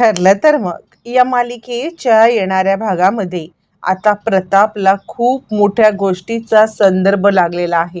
ठरलं तर मग. या मालिकेच्या येणाऱ्या भागामध्ये आता प्रतापला खूप मोठ्या गोष्टीचा संदर्भ लागलेला आहे.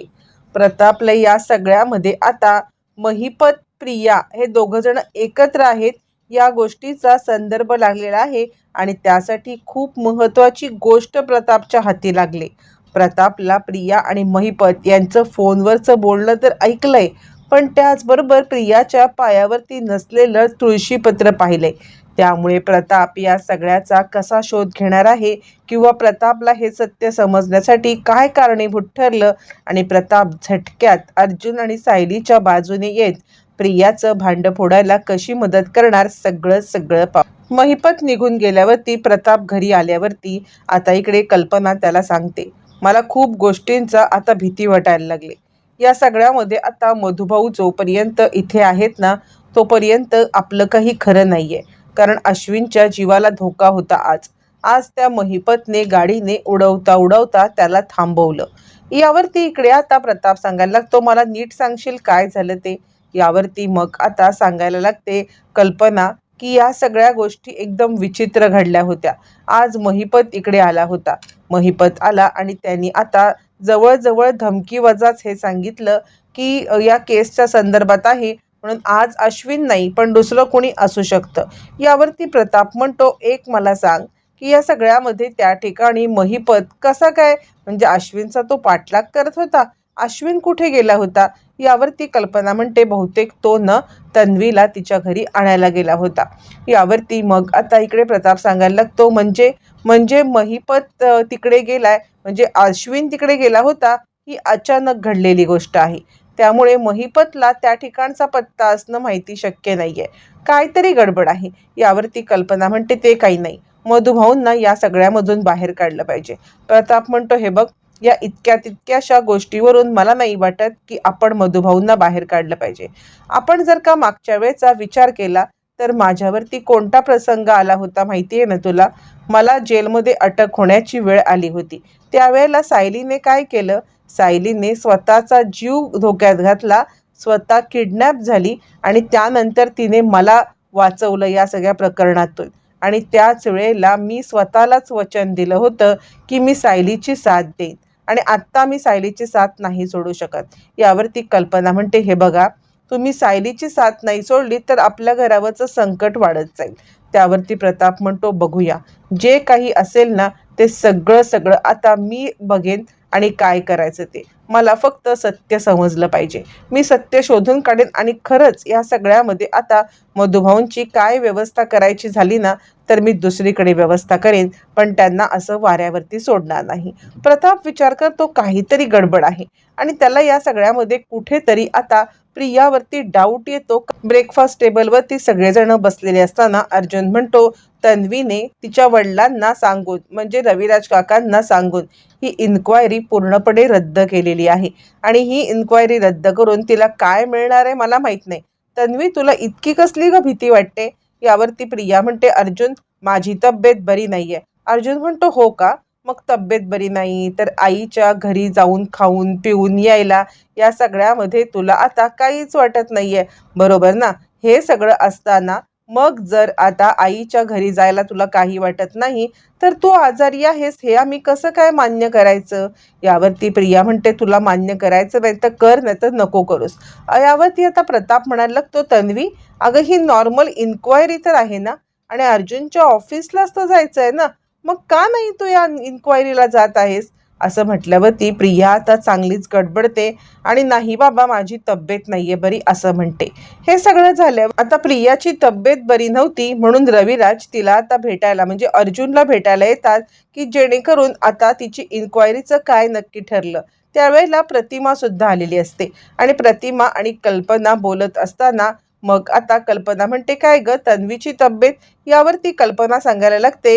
प्रतापला या सगळ्यामध्ये आता महिपत प्रिया हे दोघंजण एकत्र आहेत या गोष्टीचा संदर्भ लागलेला आहे आणि त्यासाठी खूप महत्त्वाची गोष्ट प्रतापच्या हाती लागली. प्रतापला प्रिया आणि महिपत यांचं फोनवरचं बोलणं तर ऐकलंय पण त्याचबरोबर प्रियाच्या पायावरती नसलेलं तुळशीपत्र पाहिले. त्यामुळे प्रताप या सगळ्याचा कसा शोध घेणार आहे किंवा प्रतापला हे सत्य समजण्यासाठी काय कारणीभूत ठरलं आणि प्रताप झटक्यात अर्जुन आणि सायलीच्या बाजूने येत प्रियाचं भांड फोडायला कशी मदत करणार सगळं सगळं पा महिपत निघून गेल्यावरती प्रताप घरी आल्यावरती आता इकडे कल्पना त्याला सांगते. मला खूप गोष्टींचा आता भीती वाटायला लागली. या सगळ्यामध्ये आता मधुभाऊ जोपर्यंत इथे आहेत ना तोपर्यंत आपलं काही खरं नाही आहे कारण अश्विनच्या जीवाला धोका होता आज. आज त्या महिपतने गाडीने उडवता उडवता त्याला थांबवलं. यावरती इकडे आता प्रताप सांगायला लागतो मला नीट सांगशील काय झालं ते? यावरती मग आता सांगायला लागते कल्पना की या सगळ्या गोष्टी एकदम विचित्र घडल्या होत्या. आज महिपत इकडे आला होता. महिपत आला आणि त्यांनी आता जवळजवळ धमकीवजाच हे सांगितलं की या केसच्या संदर्भात आहे. म्हणून आज अश्विन नाही पण दुसरं कोणी असू शकतं. यावरती प्रताप म्हणतो एक मला सांग की या सगळ्यामध्ये त्या ठिकाणी महिपत कसा काय? म्हणजे अश्विनचा तो पाठलाग करत होता. अश्विन कुठे गेला होता? यावरती कल्पना म्हणते बहुतेक तो न तन्वीला तिच्या घरी आणायला गेला होता. यावरती मग आता इकडे प्रताप सांगायला लागतो म्हणजे म्हणजे महिपत तिकडे गेलाय. म्हणजे अश्विन तिकडे गेला होता ही अचानक घडलेली गोष्ट आहे. त्यामुळे महिपतला त्या ठिकाणचा पत्ता असणं माहिती शक्य नाही आहे काहीतरी गडबड आहे. यावरती कल्पना म्हणते ते काही नाही. मधुभाऊंना या सगळ्यामधून बाहेर काढलं पाहिजे. प्रताप म्हणतो हे बघ या इतक्या तितक्याशा गोष्टीवरून मला नाही वाटत की आपण मधुभाऊंना बाहेर काढलं पाहिजे. आपण जर का मागच्या वेळेचा विचार केला तर माझ्यावरती कोणता प्रसंग आला होता माहिती आहे ना तुला? मला जेलमध्ये अटक होण्याची वेळ आली होती. त्यावेळेला सायलीने काय केलं? सायलीने स्वतःचा जीव धोक्यात घातला स्वतः किडनॅप झाली आणि त्यानंतर तिने मला वाचवलं या सगळ्या प्रकरणातून. आणि त्याच वेळेला मी स्वतःलाच वचन दिलं होतं की मी सायलीची साथ देईन. आणि आत्ता मी सायलीची साथ नाही सोडू शकत. यावरती कल्पना म्हणते हे बघा तुम्ही सायलीची साथ नाही सोडली तर आपल्या घरावरचं संकट वाढत जाईल. त्यावरती प्रताप म्हणतो बघूया. जे काही असेल ना ते सगळं सगळं आता मी बघेन आणि काय करायचं ते. मला फक्त सत्य समजलं पाहिजे. मी सत्य शोधून काढेन आणि खरंच या सगळ्यामध्ये आता मधुभाऊंची काय व्यवस्था करायची झाली ना तर मी दुसरीकडे व्यवस्था करेन पण त्यांना असं वाऱ्यावरती सोडणार नाही. प्रताप विचार करतो काहीतरी गडबड आहे. आणि त्याला या सगळ्यामध्ये कुठेतरी आता प्रियावरती डाऊट येतो. ब्रेकफास्ट टेबलवरती सगळेजण बसलेले असताना अर्जुन म्हणतो तन्वीने तिच्या वडिलांना सांगून म्हणजे रविराज काकांना सांगून ही इन्क्वायरी पूर्णपणे रद्द केलेली आहे. आणि ही इन्क्वायरी रद्द करून तिला काय मिळणार आहे मला माहीत नाही. तन्वी तुला इतकी कसली ग भीती वाटते? यावरती प्रिया म्हणते अर्जुन माझी तब्येत बरी नाहीये. अर्जुन म्हणतो हो का? मग तब्येत बरी नाही तर आईच्या घरी जाऊन खाऊन पिऊन यायला या सगळ्यामध्ये तुला आता काहीच वाटत नाहीये. बरोबर ना? हे सगळं असताना मग जर आता आईच्या घरी जायला तुला काही वाटत नाही तर तू आजारी आहेस हे आम्ही कसं काय मान्य करायचं? यावरती प्रिया म्हणते तुला मान्य करायचं नाही तर कर नाही तर नको करूस. यावरती आता प्रताप म्हणायला लागतो तन्वी अगं ही नॉर्मल इन्क्वायरी तर आहे ना? आणि अर्जुनच्या ऑफिसलाच तर जायचं आहे ना? मग का नाही तू या इन्क्वायरीला जात आहेस? असं म्हटल्यावरती प्रिया आता चांगलीच गडबडते आणि नाही बाबा माझी तब्येत नाहीये बरी असं म्हणते. हे सगळं झालं आता प्रियाची तब्येत बरी नव्हती म्हणून रविराज तिला आता भेटायला म्हणजे अर्जुनला भेटायला येतात की जेणेकरून आता तिची इन्क्वायरीचं काय नक्की ठरलं. त्यावेळेला प्रतिमा सुद्धा आलेली असते आणि प्रतिमा आणि कल्पना बोलत असताना मग आता कल्पना म्हणते काय ग? तन्वीची तब्येत? यावर ती कल्पना सांगायला लागते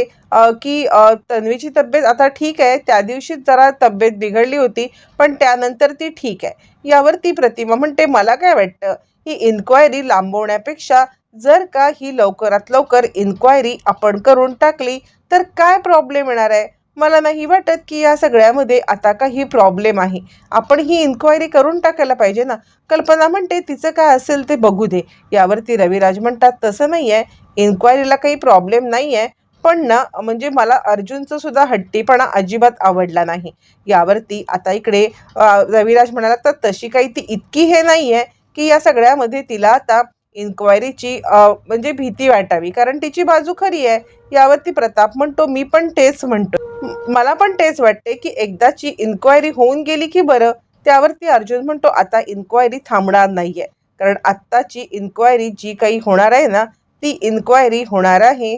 की तन्वीची तब्येत आता ठीक आहे. त्या दिवशी जरा तब्येत बिघडली होती पण त्यानंतर ती ठीक आहे. यावर ती प्रतिमा म्हणते मला काय वाटतं? ही इन्क्वायरी लांबवण्यापेक्षा जर का ही लवकरात लवकर इन्क्वायरी आपण करून टाकली तर काय प्रॉब्लेम येणार आहे? मला नाही वाटत की या सगळ्यामध्ये आता काही प्रॉब्लेम आहे. आपण ही इन्क्वायरी करून टाकायला पाहिजे ना. कल्पना म्हणते तिचं काय असेल ते बघू दे. यावरती रविराज म्हणतात तसं नाही आहे इन्क्वायरीला काही प्रॉब्लेम नाही आहे पण ना म्हणजे मला अर्जुनचं सुद्धा हट्टीपणा अजिबात आवडला नाही. यावरती आता इकडे रविराज म्हणाला तर तशी काही ती इतकी हे नाही आहे की या सगळ्यामध्ये तिला आता इन्क्वायरीची म्हणजे भीती वाटावी. कारण तिची बाजू खरी आहे. यावरती प्रताप म्हणतो मी पण तेच म्हणतो. मला पण तेच वाटते की एकदाची इन्क्वायरी होऊन गेली की बरं त्यावरती अर्जुन म्हणतो आता इन्क्वायरी थांबणार नाही आहे कारण आत्ताची इन्क्वायरी जी काही होणार आहे ना ती इन्क्वायरी होणार आहे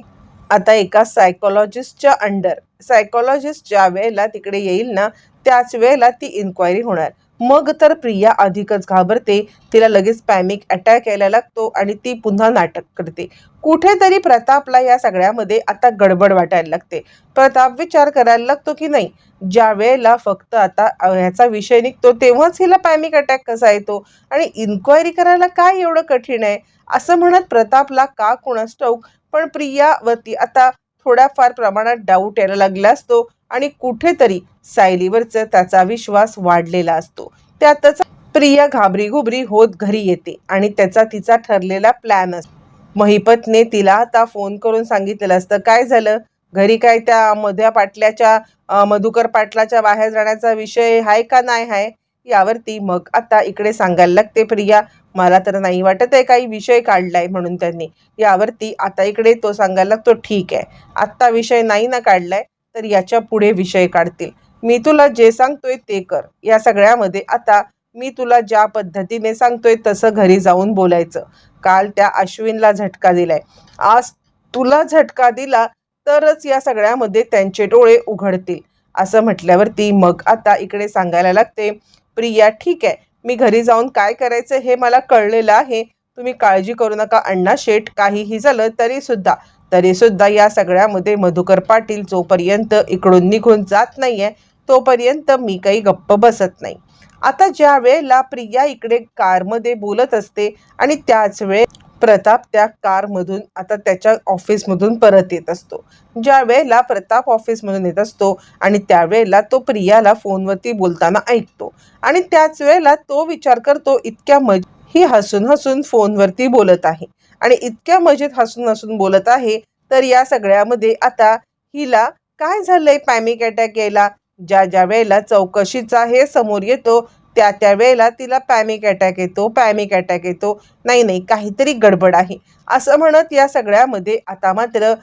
आता एका सायकोलॉजिस्टच्या अंडर सायकोलॉजिस्ट ज्या वेळेला तिकडे येईल ना त्याच वेळेला ती इन्क्वायरी होणार. मग तर प्रिया अधिकच घाबरते. तिला लगेच पॅनिक अटॅक यायला लागतो आणि ती पुन्हा नाटक करते. कुठेतरी प्रतापला या सगळ्यामध्ये आता गडबड वाटायला लागते. प्रताप विचार करायला लागतो की नाही ज्या वेळेला फक्त आता ह्याचा विषय निघतो तेव्हाच हिला पॅनिक अटॅक कसा येतो? आणि इन्क्वायरी करायला काय एवढं कठीण आहे? असं म्हणत प्रतापला का कोणास ठाऊक पण प्रियावरती आता थोड्याफार प्रमाणात डाऊट यायला लागला असतो. आणि कुठेतरी सायलीवरचा त्याचा विश्वास वाढलेला असतो. त्यातच प्रिया घाबरी घुबरी होत घरी येते आणि त्याचा तिचा ठरलेला प्लॅन असतो. महिपतने तिला आता फोन करून सांगितलेलं असतं काय झालं? घरी काय त्या मध्या पाटल्याच्या मधुकर पाटलाच्या बाहेर जाण्याचा विषय आहे का नाही आहे यावरती मग आता इकडे सांगायला लागते प्रिया मला तर नाही वाटत आहे काही विषय काढलाय म्हणून त्यांनी. यावरती आता इकडे तो सांगायला लागतो ठीक आहे. आत्ता विषय नाही ना काढलाय तर याच्यापुढे विषय काढतील. मी तुला जे सांगतोय ते कर. या सगळ्यामध्ये आता मी तुला ज्या पद्धतीने सांगतोय तसं घरी जाऊन बोलायचं. काल त्या अश्विनला झटका दिलाय. आज तुला झटका दिला तरच या सगळ्यामध्ये त्यांचे डोळे उघडतील. असं म्हटल्यावरती मग आता इकडे सांगायला लागते प्रिया ठीक आहे. मी घरी जाऊन काय करायचं हे मला कळलेलं आहे. तुम्ही काळजी करू नका अण्णा. शेठ काहीही झालं तरी सुद्धा तरी सुद्धा या सगळ्यामध्ये मधुकर पाटील जोपर्यंत इकडून निघून जात नाहीये तोपर्यंत मी काही गप्प बसत नाही. आता ज्या वेळेला प्रिया इकडे कारमध्ये बोलत असते आणि त्याच वेळ प्रताप त्या कारमधून आता त्याच्या ऑफिसमधून परत येत असतो. ज्या वेळेला प्रताप ऑफिसमधून येत असतो आणि त्यावेळेला तो प्रियाला फोनवरती बोलताना ऐकतो. आणि त्याच वेळेला तो विचार करतो इतक्या मज ही हसून हसून फोनवरती बोलत आहे. आणि इतक्या मजेत हसून हसून बोलत आहे तर या सगळ्यामध्ये आता हिला काय झालंय पॅनिक अटॅक यायला? ज्या ज्या वेळेला चौकशीचा हे समोर येतो त्या त्या वेळेला तिला पॅमिक अटॅक येतो पॅमिक अटॅक येतो. नाही नाही काहीतरी गडबड आहे. असं म्हणत या सगळ्यामध्ये आता मात्र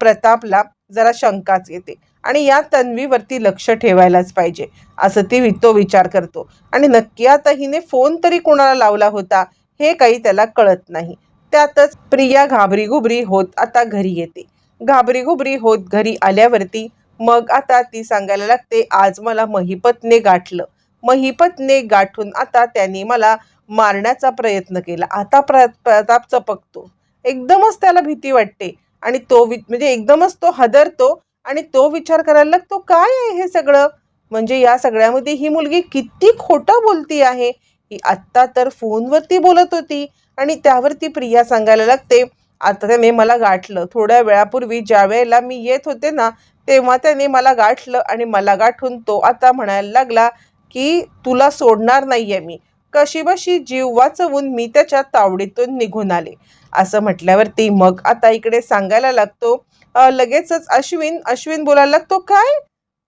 प्रतापला जरा शंकाच येते. आणि या तन्वीवरती लक्ष ठेवायलाच पाहिजे. असं ती तो विचार करतो. आणि नक्की आता हिने फोन तरी कोणाला लावला होता हे काही त्याला कळत नाही. त्यातच प्रिया घाबरी घुबरी होत आता घरी येते. घाबरी घुबरी होत घरी आल्यावरती मग आता ती सांगायला लागते आज मला महिपतने गाठलं. महिपतने गाठून आता त्यांनी मला मारण्याचा प्रयत्न केला. आता प्र प्रताप चपकतो. एकदमच त्याला भीती वाटते आणि तो वि म्हणजे एकदमच तो हदरतो आणि तो विचार करायला लागतो काय आहे हे सगळं? म्हणजे या सगळ्यामध्ये ही मुलगी किती खोटं बोलती आहे? ही आत्ता तर फोनवरती बोलत होती आणि त्यावरती प्रिया सांगायला लागते आता त्याने मला गाठलं. थोड्या वेळापूर्वी ज्या वेळेला मी येत होते ना तेव्हा त्याने मला गाठलं आणि मला गाठून तो आता म्हणायला लागला की तुला सोडणार नाही आहे मी. कशीबशी जीव वाचवून मी त्याच्या तावडीतून निघून आले. असं म्हटल्यावरती मग आता इकडे सांगायला लागतो लगेचच अश्विन अश्विन बोलायला लागतो काय?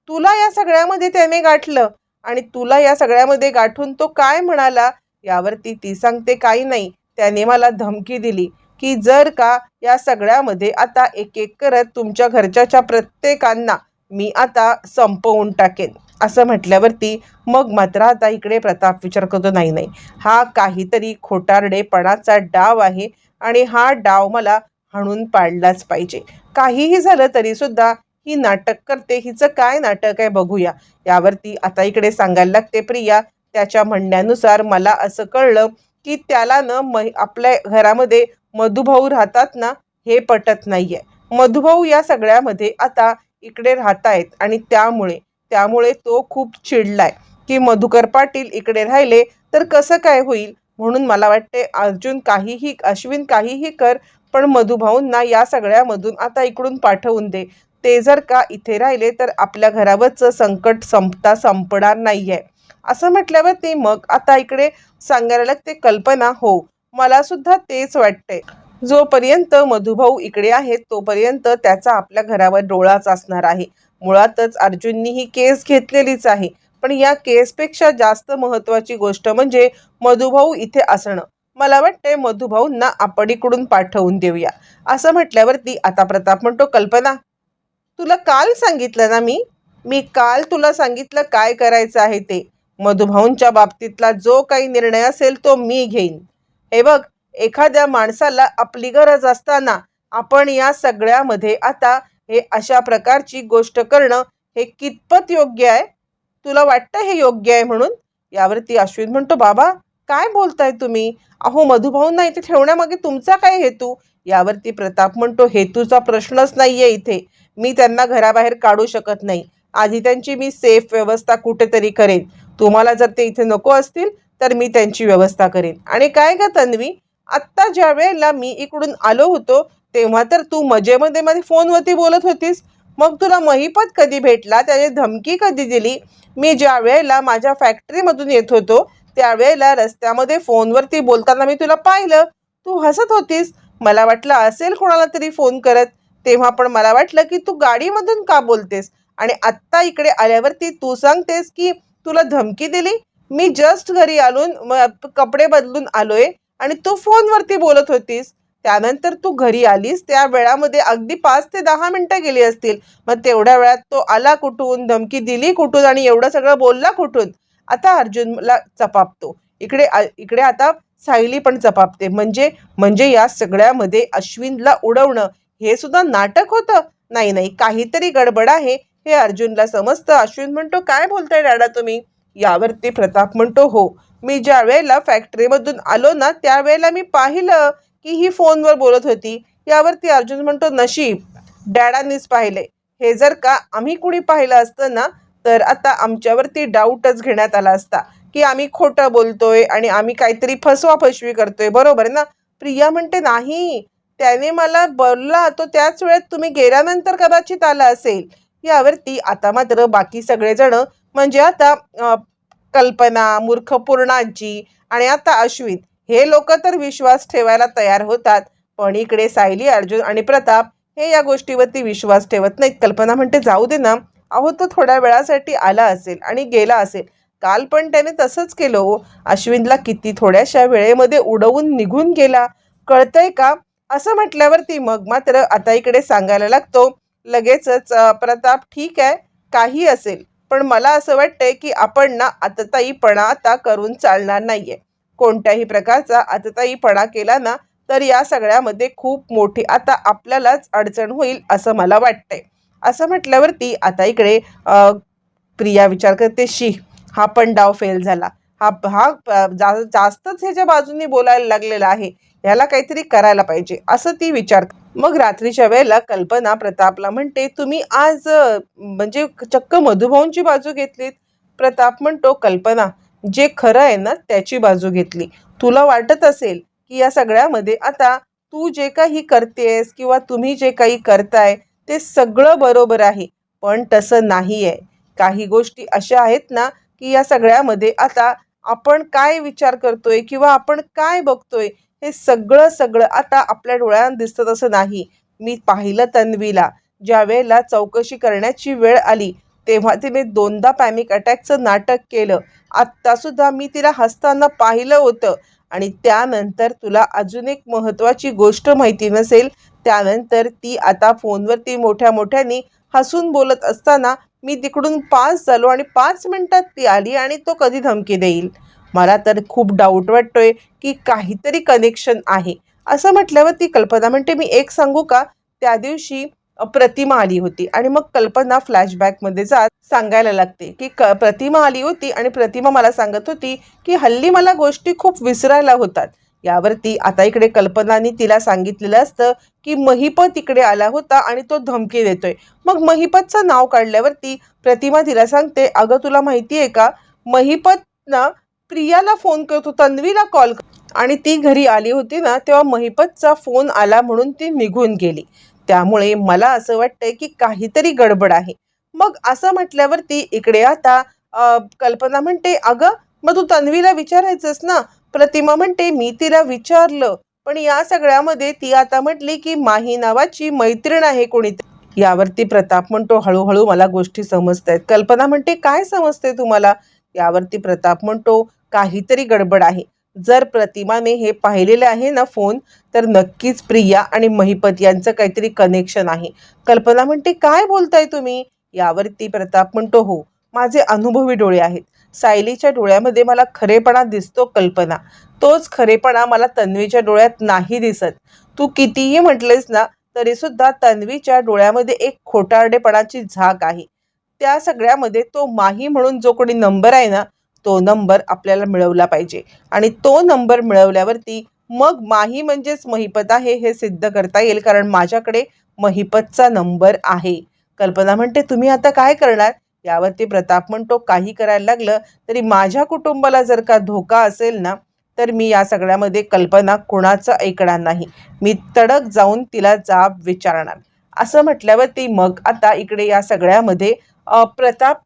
तुला या सगळ्यामध्ये त्याने गाठलं. आणि तुला या सगळ्यामध्ये गाठून तो काय म्हणाला? यावरती ती सांगते काही नाही. त्याने मला धमकी दिली की जर का या सगळ्यामध्ये आता एक एक करत तुमच्या घरच्याच्या प्रत्येकांना मी आता संपवून टाकेन. असं म्हटल्यावरती मग मात्र आता इकडे प्रताप विचार करतो नाही नाही. हा काहीतरी खोटारडेपणाचा डाव आहे आणि हा डाव मला हाणून पाडलाच पाहिजे. काहीही झालं तरीसुद्धा ही नाटक करते. हिचं काय नाटक आहे बघूया. यावरती आता इकडे सांगायला लागते प्रिया. त्याच्या म्हणण्यानुसार मला असं कळलं की त्याला न म आपल्या घरामध्ये मधुभाऊ राहतात ना हे पटत नाहीये. मधुभाऊ या सगळ्यामध्ये आता इकडे राहत आहेत आणि त्यामुळे त्यामुळे तो खूप चिडलाय की मधुकर पाटील इकडे राहिले तर कसं काय होईल? म्हणून मला वाटते अर्जुन काहीही अश्विन काहीही कर पण मधुभाऊंना या सगळ्यामधून आता इकडून पाठवून दे. ते जर का इथे राहिले तर आपल्या घरावरचं संकट संपता संपणार नाही आहे असं म्हटल्यावर ती मग आता इकडे सांगायला लागते कल्पना हो मला सुद्धा तेच वाटतंय जोपर्यंत मधुभाऊ इकडे आहेत तोपर्यंत त्याचा आपल्या घरावर डोळाच असणार आहे. मुळातच अर्जुननी ही केस घेतलेलीच आहे. पण या केसपेक्षा जास्त महत्त्वाची गोष्ट म्हणजे मधुभाऊ इथे असणं. मला वाटते मधुभाऊंना आपण इकडून पाठवून देऊया. असं म्हटल्यावरती आता प्रताप म्हणतो कल्पना तुला काल सांगितलं ना मी? मी काल तुला सांगितलं काय करायचं आहे ते. मधुभाऊंच्या बाबतीतला जो काही निर्णय असेल तो मी घेईन. हे बघ एखाद्या माणसाला आपली गरज असताना आपण या सगळ्यामध्ये आता हे अशा प्रकारची गोष्ट करणं हे कितपत योग्य आहे? तुला वाटतं हे योग्य आहे म्हणून? यावरती अश्विन म्हणतो बाबा काय बोलताय तुम्ही? अहो मधुभाऊंना इथे ठेवण्यामागे तुमचा काय हेतू? यावरती प्रताप म्हणतो हेतूचा प्रश्नच नाहीये इथे. मी त्यांना घराबाहेर काढू शकत नाही. आधी त्यांची मी सेफ व्यवस्था कुठेतरी करेन. तुम्हाला जर ते इथे नको असतील तर मी त्यांची व्यवस्था करेन. आणि काय का तन्वी? आत्ता ज्या वेळेला मी इकडून आलो होतो तेव्हा तर तू मजेमध्ये मध्ये फोनवरती बोलत होतीस. मग तुला महिपत कधी भेटला? त्याने धमकी कधी दिली? मी ज्या वेळेला माझ्या फॅक्टरीमधून येत होतो त्यावेळेला रस्त्यामध्ये फोनवरती बोलताना मी तुला पाहिलं. तू हसत होतीस. मला वाटलं असेल कोणाला तरी फोन करत. तेव्हा पण मला वाटलं की तू गाडीमधून का बोलतेस? आणि आत्ता इकडे आल्यावरती तू सांगतेस की तुला धमकी दिली? मी जस्ट घरी आलून कपडे बदलून आलोय आणि तू फोनवरती बोलत होतीस. त्यानंतर तू घरी आलीस. त्या वेळामध्ये अगदी पाच ते दहा मिनटं गेली असतील. मग तेवढ्या वेळात तो आला कुठून? धमकी दिली कुठून? आणि एवढं सगळं बोलला कुठून? आता अर्जुनला चपापतो. इकडे इकडे आता सायली पण चपापते. म्हणजे म्हणजे या सगळ्यामध्ये अश्विनला उडवणं. हे सुद्धा नाटक होतं? नाही नाही काहीतरी गडबड आहे हे अर्जुनला समजतं. अश्विन म्हणतो काय बोलताय डॅडा तुम्ही? यावरती प्रताप म्हणतो हो मी ज्या वेळेला फॅक्टरीमधून आलो ना त्यावेळेला मी पाहिलं की ही फोनवर बोलत होती. यावरती अर्जुन म्हणतो नशीब डॅडांनीच पाहिले. हे जर का आम्ही कुणी पाहिलं असतं ना तर आता आमच्यावरती डाऊटच घेण्यात आला असता की आम्ही खोटं बोलतोय आणि आम्ही काहीतरी फसवा फसवी करतोय. बरोबर ना? प्रिया म्हणते नाही त्याने मला बोलला तो त्याच वेळेत तुम्ही गेल्यानंतर कदाचित आला असेल. यावरती आता मात्र बाकी सगळेजण म्हणजे आता कल्पना मूर्खपूर्णांची आणि आता अश्विन हे लोक तर विश्वास ठेवायला तयार होतात. पण इकडे सायली अर्जुन आणि प्रताप हे या गोष्टीवरती विश्वास ठेवत नाहीत. कल्पना म्हणते जाऊ दे ना अहो तो थोड्या वेळासाठी आला असेल आणि गेला असेल. काल पण त्याने तसंच केलं हो. अश्विनला किती थोड्याशा वेळेमध्ये उडवून निघून गेला. कळतंय का? असं म्हटल्यावरती मग मात्र आता इकडे सांगायला लागतो लगेचच प्रताप ठीक आहे काही असेल पण मला असं वाटतंय की आपण ना आतताईपणा आता करून चालणार नाहीये. कोणत्याही प्रकारचा आतताईपणा केला ना तर या सगळ्यामध्ये खूप मोठी आता आपल्यालाच अडचण होईल असं मला वाटतंय. असं म्हटल्यावरती आता इकडे प्रिया विचार करते शी हा पण डाव फेल झाला. हा हा जा जास्तच ह्याच्या बाजूने बोलायला लागलेला आहे. ह्याला काहीतरी करायला पाहिजे असं ती विचार मग रात्रीच्या वेळेला कल्पना प्रतापला म्हणते तुम्ही आज म्हणजे चक्क मधुभाऊंची बाजू घेतलीत. प्रताप म्हणतो कल्पना जे खरं आहे ना त्याची बाजू घेतली. तुला वाटत असेल की या सगळ्यामध्ये आता तू जे काही करतेस किंवा तुम्ही जे काही करताय ते सगळं बरोबर आहे पण तसं नाही आहे काही गोष्टी अशा आहेत ना की या सगळ्यामध्ये आता आपण काय विचार करतोय किंवा आपण काय बघतोय हे सगळं सगळं आता आपल्या डोळ्यांना दिसतं असं नाही. मी पाहिलं तन्वीला. ज्या वेळेला चौकशी करण्याची वेळ आली तेव्हा तिने दोनदा पॅनिक अटॅकचं नाटक केलं. आत्तासुद्धा मी तिला हसताना पाहिलं होतं. आणि त्यानंतर तुला अजून एक महत्त्वाची गोष्ट माहिती नसेल त्यानंतर ती आता फोनवरती मोठ्या मोठ्याने हसून बोलत असताना मी तिकडून पास झालो आणि पाच मिनटात ती आली आणि तो कधी धमकी देईल. मला तर खूप डाऊट वाटतोय की काहीतरी कनेक्शन आहे. असं म्हटल्यावर ती कल्पना म्हणते मी एक सांगू का? त्या दिवशी प्रतिमा आली होती आणि मग कल्पना फ्लॅशबॅकमध्ये जात सांगायला लागते की क प्रतिमा आली होती आणि प्रतिमा मला सांगत होती की हल्ली मला गोष्टी खूप विसरायला होतात. यावरती आता इकडे कल्पनानी तिला सांगितलेलं असतं की महिपत इकडे आला होता आणि तो धमकी देतोय. मग महिपतचं नाव काढल्यावरती प्रतिमा तिला सांगते अगं तुला माहिती आहे का? महिपत ना प्रियाला फोन करतो तन्वीला कॉल आणि ती घरी आली होती ना तेव्हा महिपतचा फोन आला म्हणून ती निघून गेली. त्यामुळे मला असं वाटतंय की काहीतरी गडबड आहे. मग असं म्हटल्यावरती इकडे आता कल्पना म्हणते अगं मग तू तन्वीला विचारायचंस ना? प्रतिमा म्हणते मी तिला विचारलं पण या सगळ्यामध्ये ती आता म्हटली की माही नावाची मैत्रीण आहे कोणीतरी. यावरती प्रताप म्हणतो हळूहळू मला गोष्टी समजत आहेत कल्पना म्हणते काय समजते तुम्हाला? यावरती प्रताप म्हणतो काहीतरी गडबड आहे. जर प्रतिमाने हे पाहिलेले आहे ना फोन तर नक्कीच प्रिया आणि महिपत यांचं काहीतरी कनेक्शन आहे. कल्पना म्हणते काय बोलताय तुम्ही? यावरती प्रताप म्हणतो हो माझे अनुभवी डोळे आहेत. सायलीच्या डोळ्यामध्ये मला खरेपणा दिसतो कल्पना. तोच खरेपणा मला तन्वीच्या डोळ्यात नाही दिसत. तू कितीही म्हटलेस ना तरी सुद्धा तन्वीच्या डोळ्यामध्ये एक खोटारडेपणाची झाक आहे. त्या सगळ्यामध्ये तो माही म्हणून जो कोणी नंबर आहे ना तो नंबर आपल्याला मिळवला पाहिजे. आणि तो नंबर मिळवल्यावरती मग माही म्हणजेच महिपत आहे हे सिद्ध करता येईल कारण माझ्याकडे महिपतचा नंबर आहे. कल्पना म्हणते तुम्ही आता काय करणार? यावरती प्रताप म्हणतो काही करायला लागलं तरी माझ्या कुटुंबाला जर का धोका असेल ना तर मी या सगळ्यामध्ये कल्पना कोणाचं ऐकणार नाही. मी तडक जाऊन तिला जाब विचारणार. असं म्हटल्यावरती मग आता इकडे या सगळ्यामध्ये प्रताप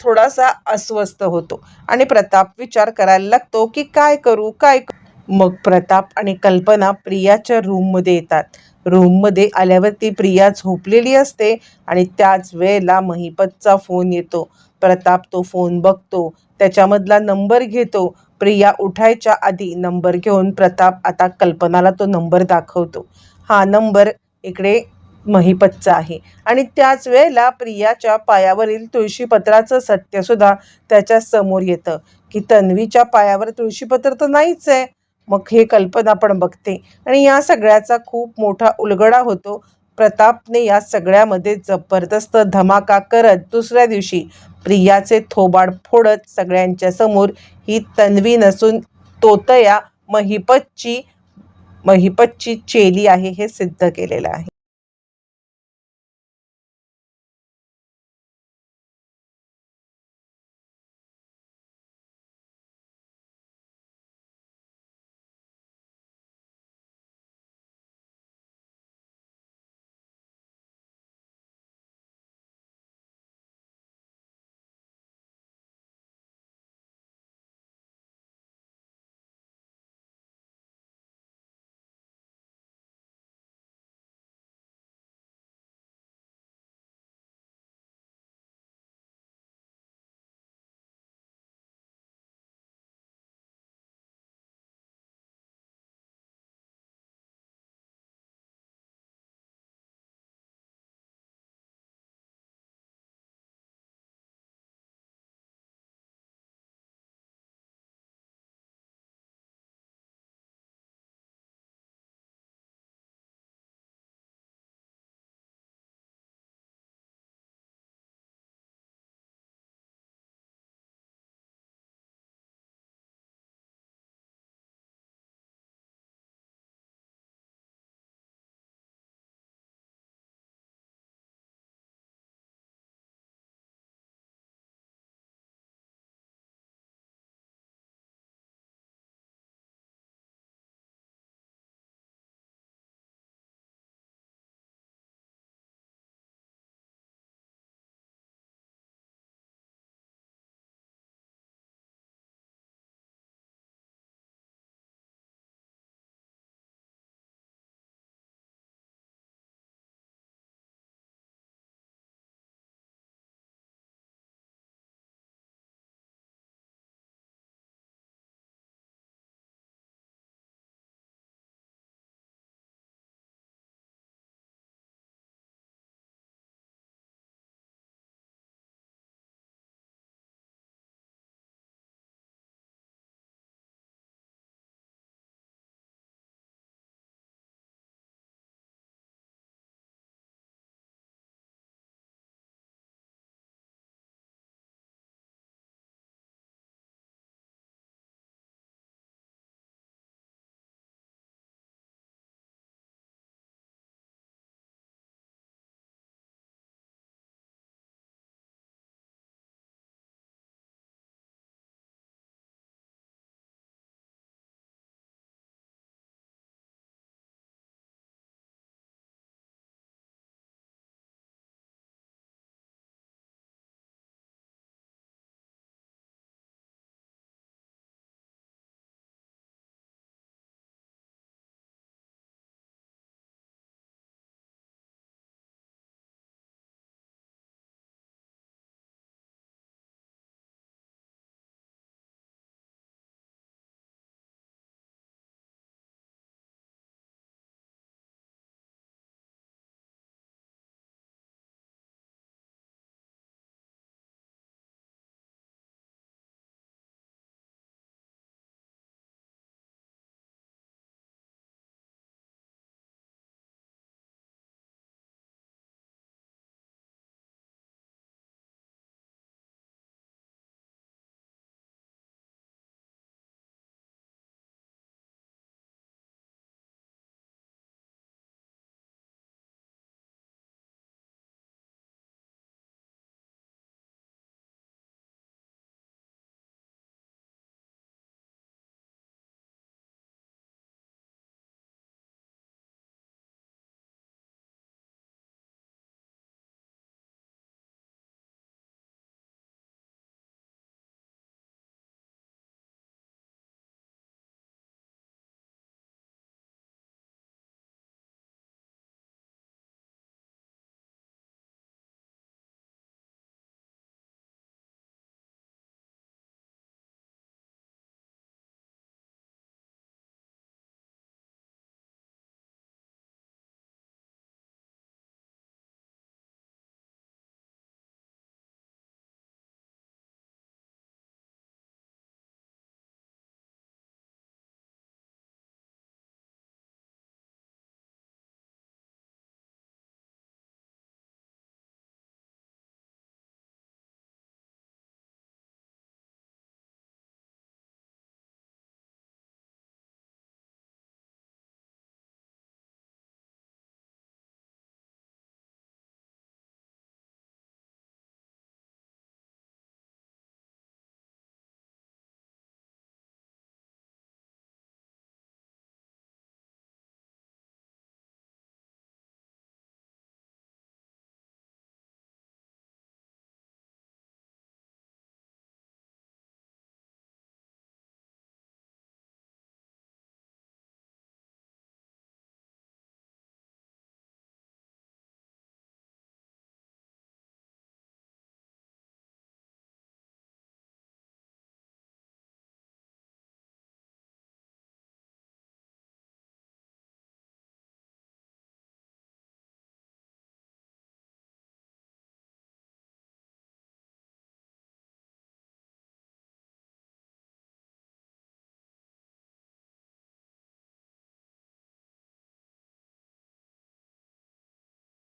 थोडासा अस्वस्थ होतो. आणि प्रताप विचार करायला लागतो की काय करू काय करू? मग प्रताप आणि कल्पना प्रियाच्या रूममध्ये येतात. रूममध्ये आल्यावरती प्रिया झोपलेली असते आणि त्याच वेळेला महिपतचा फोन येतो. प्रताप तो फोन बघतो. त्याच्यामधला नंबर घेतो. प्रिया उठायच्या आधी नंबर घेऊन प्रताप आता कल्पनाला तो नंबर दाखवतो. हा नंबर इकडे महिपतचा आहे. आणि त्याच वेळेला प्रियाच्या पायावरील तुळशीपत्राचं सत्यसुद्धा त्याच्यासमोर येतं. की तन्वीच्या पायावर तुळशीपत्र तर नाहीच आहे. मग हे कल्पना पण बघते. आणि या सगळ्याचा खूप मोठा उलगडा होतो. प्रतापने या सगळ्यामध्ये जबरदस्त धमाका करत दुसऱ्या दिवशी प्रियाचे थोबाड फोडत सगळ्यांच्या समोर ही तन्वी नसून तोतया महिपतची महिपतची चेली आहे हे सिद्ध केलेलं आहे.